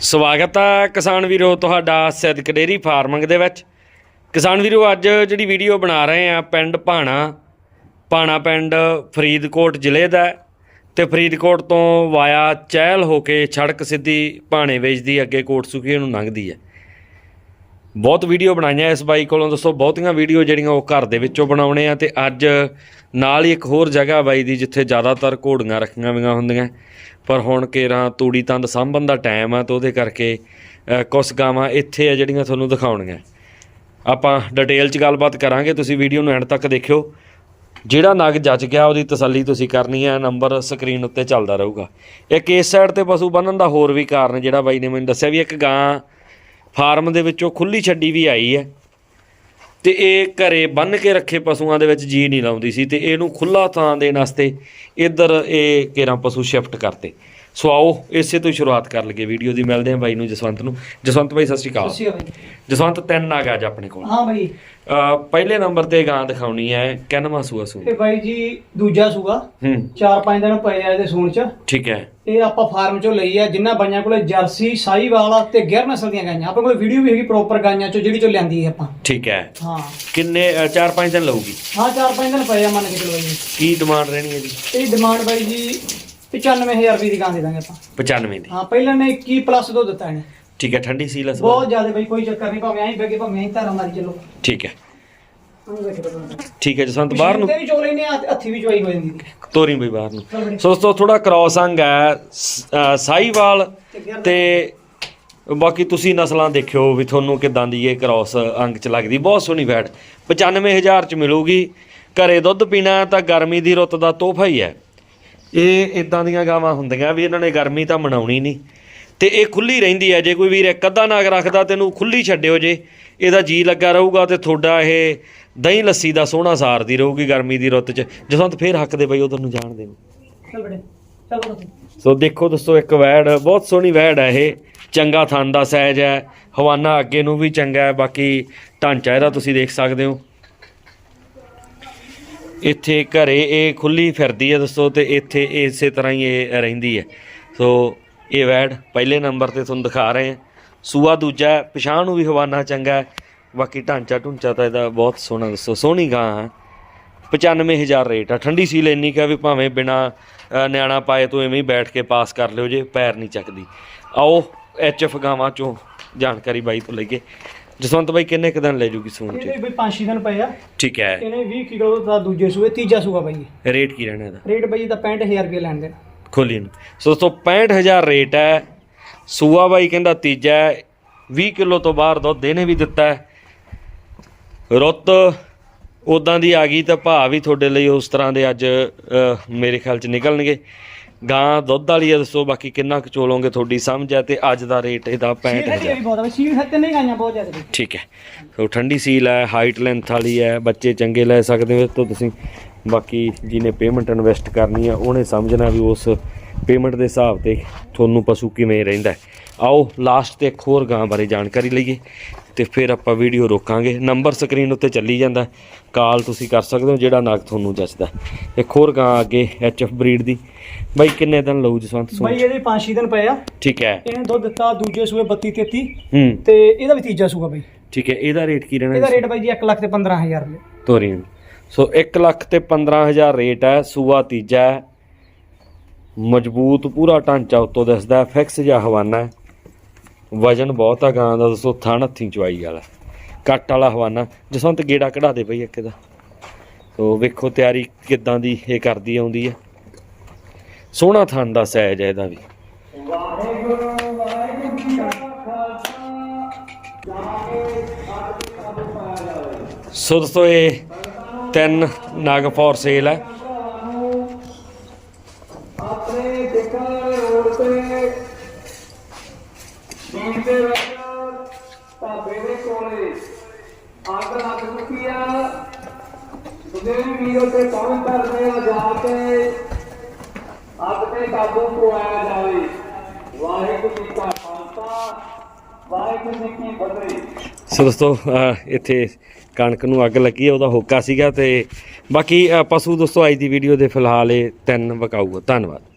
ਸਵਾਗਤ ਹੈ ਕਿਸਾਨ ਵੀਰੋ ਤੁਹਾਡਾ ਸਿੱਧਕ ਡੇਰੀ ਫਾਰਮਿੰਗ ਦੇ ਵਿੱਚ। ਕਿਸਾਨ ਵੀਰੋ, ਅੱਜ ਜਿਹੜੀ ਵੀਡੀਓ ਬਣਾ ਰਹੇ ਆ ਪਿੰਡ ਭਾਣਾ ਭਾਣਾ ਪਿੰਡ ਫਰੀਦਕੋਟ ਜ਼ਿਲ੍ਹੇ ਦਾ ਹੈ ਤੇ ਫਰੀਦਕੋਟ ਤੋਂ ਵਾਇਆ ਚਹਿਲ ਹੋ ਕੇ ਸੜਕ ਸਿੱਧੀ ਭਾਣੇ ਵੇਚਦੀ ਅੱਗੇ ਕੋਟ ਸੁਖੀ ਨੂੰ ਲੰਘਦੀ ਹੈ। ਬਹੁਤ ਵੀਡੀਓ ਬਣਾਈਆਂ ਇਸ ਬਾਈ ਕੋਲੋਂ ਦੱਸੋ ਬਹੁਤੀਆਂ ਵੀਡੀਓ ਜਿਹੜੀਆਂ ਉਹ ਘਰ ਦੇ ਵਿੱਚੋਂ ਬਣਾਉਣੇ ਆ ਤੇ ਅੱਜ ਨਾਲ ਹੀ ਇੱਕ ਹੋਰ ਜਗ੍ਹਾ ਬਾਈ ਦੀ ਜਿੱਥੇ ਜ਼ਿਆਦਾਤਰ ਘੋੜੀਆਂ ਰੱਖੀਆਂ ਹੋਈਆਂ ਹੁੰਦੀਆਂ। ਪਰ ਹੁਣ ਕੇਰਾਂ ਤੂੜੀ ਤੰਦ ਸਾਂਭਣ ਦਾ ਟਾਈਮ ਆ ਤੇ ਉਹਦੇ ਕਰਕੇ ਅ, ਕੁਛ ਗਾਵਾਂ ਇੱਥੇ ਆ ਜਿਹੜੀਆਂ ਤੁਹਾਨੂੰ ਦਿਖਾਉਣੀਆਂ। ਆਪਾਂ ਡਿਟੇਲ 'ਚ ਗੱਲਬਾਤ ਕਰਾਂਗੇ ਤੁਸੀਂ ਵੀਡੀਓ ਨੂੰ ਐਂਡ ਤੱਕ ਦੇਖਿਓ। ਜਿਹੜਾ ਨਗ ਜੱਜ ਗਿਆ ਉਹਦੀ ਤਸੱਲੀ ਤੁਸੀਂ ਕਰਨੀ ਹੈ ਨੰਬਰ ਸਕਰੀਨ ਉੱਤੇ ਚੱਲਦਾ ਰਹੂਗਾ। ਇੱਕ ਇਸ ਸਾਈਡ ਤੇ ਪਸ਼ੂ ਬੰਨਣ ਦਾ ਹੋਰ ਵੀ ਕਾਰਨ ਜਿਹੜਾ ਬਾਈ ਨੇ ਮੈਨੂੰ ਦੱਸਿਆ ਵੀ ਇੱਕ ਗਾਂ ਫਾਰਮ ਦੇ ਵਿੱਚੋਂ ਖੁੱਲੀ ਛੱਡੀ ਵੀ ਆਈ ਹੈ। ਤੇ ਇਹ ਘਰੇ ਬੰਨ ਕੇ ਰੱਖੇ ਪਸ਼ੂਆਂ ਦੇ ਵਿੱਚ ਜੀ ਨਹੀਂ ਲਾਉਂਦੀ ਸੀ ਤੇ ਇਹਨੂੰ ਖੁੱਲਾ ਥਾਂ ਦੇਣ ਵਾਸਤੇ ਇੱਧਰ ਇਹ ਕੇਰਾਂ ਪਸ਼ੂ ਸ਼ਿਫਟ ਕਰਤੇ। ਸੋ ਆਓ ਇਸੇ ਤੋਂ ਹੀ ਸ਼ੁਰੂਆਤ ਕਰ ਲਈਏ ਵੀਡੀਓ ਦੀ। ਮਿਲਦੇ ਹਾਂ ਬਾਈ ਨੂੰ ਜਸਵੰਤ ਨੂੰ। ਜਸਵੰਤ ਬਾਈ ਸਤਿ ਸ਼੍ਰੀ ਅਕਾਲ। ਬਾਈ। ਜਸਵੰਤ ਤਿੰਨ ਆ ਅੱਜ ਆਪਣੇ ਕੋਲ। ਹਾਂ ਬਾਈ। ਪਹਿਲੇ ਨੰਬਰ ਤੇ ਗਾਂ ਦਿਖਾਉਣੀ ਹੈ ਕਿੰਨਵਾਂ ਸੂਆ ਸੂ ਇਹ ਬਾਈ ਜੀ ਦੂਜਾ ਸੂਗਾ ਹੂੰ। 4-5 ਦਿਨ ਪਏ ਆ ਇਹਦੇ ਸੂਣ ਚ। ਠੀਕ ਹੈ। ਇਹ ਆਪਾਂ ਫਾਰਮ ਚੋਂ ਲਈ ਆ ਜਿੰਨਾ ਬਾਈਆਂ ਕੋਲੇ ਜਰਸੀ ਸਾਈਵਾਲ ਤੇ ਗਿਰ ਨਸਲ ਦੀਆਂ ਗਾਈਆਂ। ਆਪਣੇ ਕੋਲੇ ਵੀਡੀਓ ਵੀ ਹੈਗੀ ਪ੍ਰੋਪਰ ਗਾਈਆਂ ਚੋਂ ਜਿਹੜੀ ਚੋਂ ਲਿਆਂਦੀ ਹੈ ਆਪਾਂ। ਠੀਕ ਹੈ। ਹਾਂ। ਕਿੰਨੇ 4-5 ਦਿਨ ਲਊਗੀ? ਹਾਂ 4-5 ਦਿਨ ਪਏ ਆ ਮੰਨ ਕੇ ਚਲੋ ਜੀ। ਕੀ ਡਿਮਾਂਡ ਰਹਿਣੀ ਹੈ ਜੀ? ਇਹ ਡਿਮਾਂਡ ਬਾਈ ਜੀ 95000 ਰੁਪਏ ਦੀ ਗਾਂ ਦੇ ਦਾਂਗੇ ਆਪਾਂ। 95 ਦੀ। ਹਾਂ ਪਹਿਲਾਂ ਨੇ 21 ਪਲੱਸ ਦੋ ਦਿੱਤਾ ਇਹਨੇ। ਠੀਕ ਹੈ ਠੰਡੀ ਸੀਲ ਅਸਲ ਬਹੁਤ ਜ਼ਿਆਦਾ ਬਾਈ ਕੋਈ ਚੱਕਰ ਨਹੀਂ ਭਾਵੇਂ ਐਂ ਬੈਗੇ ਭਾਵੇਂ ਐਂ ਧਾਰਾਂ ਮਾਰੀ ਚੱਲੋ। ਠੀਕ ਹੈ। ਠੀਕ ਹੈ ਜਸਵੰਤ ਬਾਹਰ ਨੂੰ। ਤੇ ਵੀ ਚੋ ਲੈਨੇ ਹੱਥੀ ਵੀ ਚਵਾਈ ਹੋ ਜਾਂਦੀ ਤੋਰੀ ਬਈ ਬਾਹਰ ਨੂੰ। ਸੋ ਦੋਸਤੋ ਥੋੜਾ ਕ੍ਰਾਸ ਅੰਗ ਹੈ ਸ- ਅਹ ਸਾਹੀਵਾਲ ਤੇ ਬਾਕੀ ਤੁਸੀਂ ਨਸਲਾਂ ਦੇਖਿਓ ਵੀ ਤੁਹਾਨੂੰ ਕਿਦਾਂ ਦੀ ਇਹ ਕ੍ਰਾਸ ਅੰਗ ਚ ਲੱਗਦੀ। ਬਹੁਤ ਸੋਹਣੀ ਵੈੜ 95000 ਚ ਮਿਲੂਗੀ। ਘਰੇ ਦੁੱਧ ਪੀਣਾ ਤਾਂ ਗਰਮੀ ਦੀ ਰੁੱਤ ਦਾ ਤੋਹਫਾ ਹੀ ਹੈ। ਇਹ ਇਦਾਂ ਦੀਆਂ ਗਾਵਾਂ ਹੁੰਦੀਆਂ ਵੀ ਇਹਨਾਂ ਨੇ ਗਰਮੀ ਤਾਂ ਮਨਾਉਣੀ ਨਹੀਂ। ਤੇ ਇਹ ਖੁੱਲੀ ਰਹਿੰਦੀ ਹੈ ਜੇ ਕੋਈ ਵੀਰ ਇੱਕ ਅੱਧਾ ਨਾਗ ਰੱਖਦਾ ਤੈਨੂੰ ਖੁੱਲੀ ਛੱਡਿਓ ਜੇ ਇਹਦਾ ਜੀ ਲੱਗਾ ਰਹੂਗਾ ਤੇ ਤੁਹਾਡਾ ਇਹ ਦਹੀਂ ਲੱਸੀ ਦਾ ਸੋਹਣਾ ਸਾਰਦੀ ਰਹੂਗੀ ਗਰਮੀ ਦੀ ਰੁੱਤ 'ਚ। ਜਸਵੰਤ ਫੇਰ ਹੱਕ ਦੇ ਬਈ ਉਧਰ ਨੂੰ ਜਾਣ ਦੇ ਚੱਲ ਬੜੇ ਚੱਲ ਬੜੇ। ਸੋ ਦੇਖੋ ਦੋਸਤੋ ਇੱਕ ਵੈੜ ਬਹੁਤ ਸੋਹਣੀ ਵੈੜ ਹੈ ਇਹ। ਚੰਗਾ ਥਣ ਦਾ ਸਾਈਜ਼ ਹੈ ਹਵਾਨਾ ਅੱਗੇ ਨੂੰ ਵੀ ਚੰਗਾ ਹੈ ਬਾਕੀ ਢਾਂਚਾ ਇਹਦਾ ਤੁਸੀਂ ਦੇਖ ਸਕਦੇ ਹੋ। ਇੱਥੇ ਘਰੇ ਇਹ ਖੁੱਲੀ ਫਿਰਦੀ ਹੈ ਦੋਸਤੋ ਤੇ ਇੱਥੇ ਇਸੇ ਤਰ੍ਹਾਂ ਹੀ ਇਹ ਰਹਿੰਦੀ ਹੈ ਸੋ ਇਹ ਵੈੜ ਪਹਿਲੇ ਨੰਬਰ ਤੇ ਤੁਹਾਨੂੰ ਦਿਖਾ ਰਹੇ ਹਾਂ ਸੂਆ ਦੂਜਾ ਹੈ, ਨੂੰ ਵੀ ਹਵਾਨਾ ਚੰਗਾ ਬਾਕੀ ਢਾਂਚਾ ਢੁੰਚਾ ਤਾਂ ਇਹਦਾ ਬਹੁਤ ਸੋਹਣਾ ਦੱਸੋ ਸੋਹਣੀ ਗਾਂ ਹੈ 95000 ਰੇਟ ਆ। ਠੰਡੀ ਸੀਲ ਇੰਨੀ ਕਾ ਵੀ ਭਾਵੇਂ ਬਿਨਾ ਨਿਆਣਾ ਪਾਏ ਤੋਂ ਐਵੇਂ ਹੀ ਬੈਠ ਕੇ ਪਾਸ ਕਰ ਲਿਓ ਜੇ ਪੈਰ ਨਹੀਂ ਚੱਕਦੀ। ਆਓ ਐਚਐਫ ਗਾਵਾਂ ਚੋਂ ਜਾਣਕਾਰੀ ਬਾਈ ਤੋਂ ਲਈਏ। ਜਸਵੰਤ ਬਾਈ ਕਿੰਨੇ ਕੁ ਦਿਨ ਲੈ ਜੂਗੀ ਸੂਣ ਇਹਦੇ ਚ? ਵੀ 5-6 ਦਿਨ ਪਏ ਆ। ਠੀਕ ਹੈ। ਇਹਨੇ 20 ਕਿਲੋ ਦਾ ਦੂਜੇ ਸੂਏ ਤੀਜਾ ਸੂਆ ਬਾਈ ਇਹ। ਰੇਟ ਕੀ ਰਹਿਣਾ ਇਹਦਾ? ਰੇਟ ਬਾਈ ਦਾ 65000 ਰੁਪਏ ਲੈਣ ਦੇ ਖੋਲੀ ਨੂੰ। ਸੋ ਦੋਸਤੋ 65000 ਰੇਟ ਹੈ। ਸੂਆ ਬਾਈ ਕਹਿੰਦਾ ਤੀਜਾ ਹੈ। 20 ਕਿਲੋ ਤੋਂ ਬਾਹਰ ਦੁੱਧ ਇਹਨੇ ਵੀ ਦਿੱਤਾ ਹੈ। ਰੁੱਤ ਉਦਾਂ ਦੀ ਆ ਗਈ ਤਾਂ ਭਾਅ ਵੀ ਤੁਹਾਡੇ ਲਈ ਉਸ ਤਰ੍ਹਾਂ ਦੇ ਅੱਜ ਅ, ਮੇਰੇ ਖਿਆਲ ਚ ਨਿਕਲਣਗੇ। ਗਾਂ ਦੁੱਧ ਵਾਲੀ ਆ ਦੱਸੋ ਬਾਕੀ ਕਿੰਨਾ ਕੁ ਚੋਲੋਗੇ ਤੁਹਾਡੀ ਸਮਝ ਹੈ ਤੇ ਅੱਜ ਦਾ ਰੇਟ ਇਹਦਾ ਸੀਲ 65000 ਵੀ ਬਹੁਤ ਆ ਸੀਲ ਸੱਤੇ ਨਹੀਂ ਗਾਈਆਂ ਬਹੁਤ ਜ਼ਿਆਦਾ ਬਾਈ। ਠੀਕ ਹੈ ਸੋ ਠੰਡੀ ਸੀਲ ਹੈ ਹਾਈਟ ਲੈਂਥ ਵਾਲੀ ਹੈ ਬੱਚੇ ਚੰਗੇ ਲੈ ਸਕਦੇ ਹੋ ਤੋਂ ਤੁਸੀਂ ਬਾਕੀ ਜਿਹਨੇ ਪੇਮੈਂਟ ਇਨਵੈਸਟ ਕਰਨੀ ਹੈ ਉਹਨੇ ਸਮਝਣਾ ਵੀ ਉਸ ਪੇਮੈਂਟ ਦੇ ਹਿਸਾਬ ਤੇ ਤੁਹਾਨੂੰ ਪਸ਼ੂ ਕਿਵੇਂ ਰਹਿੰਦਾ। ਆਓ ਲਾਸਟ ਤੇ ਇੱਕ ਹੋਰ ਗਾਂ ਬਾਰੇ ਜਾਣਕਾਰੀ ਲਈਏ ਤੇ ਫਿਰ ਆਪਾਂ ਵੀਡੀਓ ਰੋਕਾਂਗੇ। ਨੰਬਰ ਸਕਰੀਨ ਉੱਤੇ ਚੱਲੀ ਜਾਂਦਾ ਕਾਲ ਤੁਸੀਂ ਕਰ ਸਕਦੇ ਹੋ ਜਿਹੜਾ ਨਾਗ ਤੁਹਾਨੂੰ ਜੱਚਦਾ। ਇੱਕ ਹੋਰ ਗਾਂ ਅੱਗੇ ਐਚਐਫ ਬਰੀਡ ਦੀ। ਬਾਈ ਕਿੰਨੇ ਦਿਨ ਲਊ ਜਸਵੰਤ ਸੂ ਬਾਈ ਇਹਦੇ 5-6 ਦਿਨ ਪਏ ਆ। ਠੀਕ ਹੈ। ਇਹਨੇ ਦੁੱਧ ਦਿੱਤਾ ਦੂਜੇ ਸੂਏ 32-33 ਹੂੰ। ਤੇ ਇਹਦਾ ਵੀ ਤੀਜਾ ਸੂਆ ਬਾਈ। ਠੀਕ ਹੈ ਇਹਦਾ ਰੇਟ ਕੀ ਰਹਿਣਾ ਇਹਦਾ ਰੇਟ ਬਾਈ ਜੀ 1 ਲੱਖ ਤੇ 15000 ਰੁਪਏ। ਤੋਰੀ ਨੂੰ। ਸੋ 1 ਲੱਖ ਤੇ 15000 ਰੇਟ ਹੈ ਸੂਆ ਤੀਜਾ ਹੈ ਮਜ਼ਬੂਤ ਪੂਰਾ ਢਾਂਚਾ ਉੱਤੋਂ ਦਿਸਦਾ ਫਿਕਸ ਜਿਹਾ ਹਵਾਨਾ ਹੈ। ਵਜਨ ਬਹੁਤ ਆ, ਗਾਂ ਦਾ ਦੱਸੋ, ਥਣ ਹੱਥੀਂ ਚਵਾਈ ਵਾਲਾ। ਕੱਟ ਵਾਲਾ ਹਵਾਨਾ, ਜਸਵੰਤ ਗੇੜਾ ਕਢਾ ਦੇ ਬਈ ਇੱਕ ਦਾ। ਸੋ ਵੇਖੋ ਤਿਆਰੀ ਕਿੱਦਾਂ ਦੀ ਇਹ ਕਰਦੀ ਆਉਂਦੀ ਹੈ। ਸੋਹਣਾ ਥਣ ਦਾ ਸਾਈਜ਼ ਹੈ ਇਹਦਾ ਵੀ। ਸੋ ਦੋਸਤੋ ਇਹ ਤਿੰਨ ਨਗ ਫੋਰ ਸੇਲ ਹੈ। ਦੀਨ ਦੇ ਵਿੱਚ ਢਾਬੇ ਦੇ ਕੋਲੇ। ਅੱਗ ਲੱਗ ਚੁੱਕੀ ਆ। ਜਿਹੜੇ ਵੀਰੋ ਤੇ ਕੌਣ ਕਰਦੇ ਆ ਜਾ ਕੇ? ਅੱਗ ਤੇ ਕਾਬੂ ਪਾਇਆ ਜਾਵੇ। ਵਾਹਿਗੁਰੂ ਜੀ ਕਾ ਖਾਲਸਾ ਸੋ ਦੋਸਤੋ, ਅਹ, ਇੱਥੇ ਕਣਕ ਨੂੰ ਅੱਗ ਲੱਗੀ ਉਹਦਾ ਹੋਕਾ ਸੀਗਾ ਤੇ ਬਾਕੀ ਪਸ਼ੂ ਦੋਸਤੋ, ਅੱਜ ਦੀ ਵੀਡੀਓ ਦੇ ਫਿਲਹਾਲ ਇਹ ਤਿੰਨ ਵਿਕਾਊ ਧੰਨਵਾਦ।